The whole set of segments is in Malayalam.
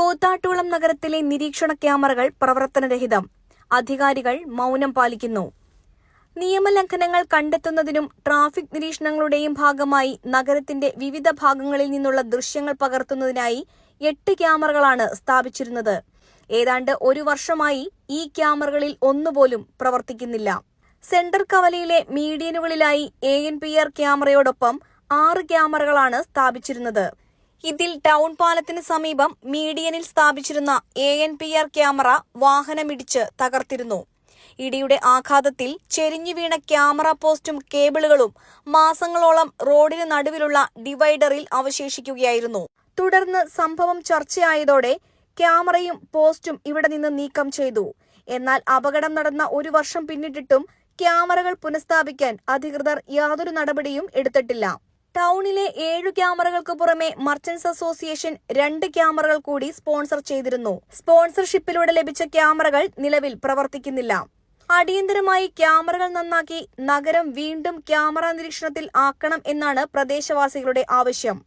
കൂത്താട്ടുകുളം നഗരത്തിലെ നിരീക്ഷണ ക്യാമറകൾ പ്രവർത്തനരഹിതം. അധികാരികൾ മൗനം പാലിക്കുന്നു. നിയമലംഘനങ്ങൾ കണ്ടെത്തുന്നതിനും ട്രാഫിക് നിരീക്ഷണങ്ങളുടെയും ഭാഗമായി നഗരത്തിന്റെ വിവിധ ഭാഗങ്ങളിൽ നിന്നുള്ള ദൃശ്യങ്ങൾ പകർത്തുന്നതിനായി എട്ട് ക്യാമറകളാണ് സ്ഥാപിച്ചിരുന്നത്. ഏതാണ്ട് ഒരു വർഷമായി ഈ ക്യാമറകളിൽ ഒന്നുപോലും പ്രവർത്തിക്കുന്നില്ല. സെന്റർ കവലയിലെ മീഡിയനുകളിലായി എ എൻ പി ആർ ക്യാമറയോടൊപ്പം ആറ് ക്യാമറകളാണ് സ്ഥാപിച്ചിരുന്നത്. ഇതിൽ ടൗൺ പാലത്തിന് സമീപം മീഡിയനിൽ സ്ഥാപിച്ചിരുന്ന A N P R camera വാഹനമിടിച്ച് തകർത്തിരുന്നു. ഇടിയുടെ ആഘാതത്തിൽ ചെരിഞ്ഞു വീണ ക്യാമറ പോസ്റ്റും കേബിളുകളും മാസങ്ങളോളം റോഡിന് നടുവിലുള്ള ഡിവൈഡറിൽ അവശേഷിക്കുകയായിരുന്നു. തുടർന്ന് സംഭവം ചർച്ചയായതോടെ ക്യാമറയും പോസ്റ്റും ഇവിടെ നിന്ന് നീക്കം ചെയ്തു. എന്നാൽ അപകടം നടന്ന ഒരു വർഷം പിന്നിട്ടിട്ടും ക്യാമറകൾ പുനഃസ്ഥാപിക്കാൻ അധികൃതർ യാതൊരു നടപടിയും എടുത്തിട്ടില്ല. ടൗണിലെ ഏഴു ക്യാമറകൾക്ക് പുറമെ മർച്ചന്റ്സ് അസോസിയേഷൻ രണ്ട് ക്യാമറകൾ കൂടി സ്പോൺസർ ചെയ്തിരുന്നു. സ്പോൺസർഷിപ്പിലൂടെ ലഭിച്ച ക്യാമറകൾ നിലവിൽ പ്രവർത്തിക്കുന്നില്ല. അടിയന്തരമായി ക്യാമറകൾ നന്നാക്കി നഗരം വീണ്ടും ക്യാമറ നിരീക്ഷണത്തിൽ ആക്കണം എന്നാണ് പ്രദേശവാസികളുടെ ആവശ്യം.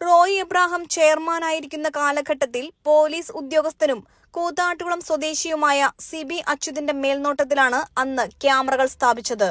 റോയ് എബ്രാഹം ചെയർമാനായിരിക്കുന്ന കാലഘട്ടത്തിൽ പോലീസ് ഉദ്യോഗസ്ഥനും കൂത്താട്ടുകുളം സ്വദേശിയുമായ സി ബി അച്യുതിന്റെ മേൽനോട്ടത്തിലാണ് അന്ന് ക്യാമറകൾ സ്ഥാപിച്ചത്.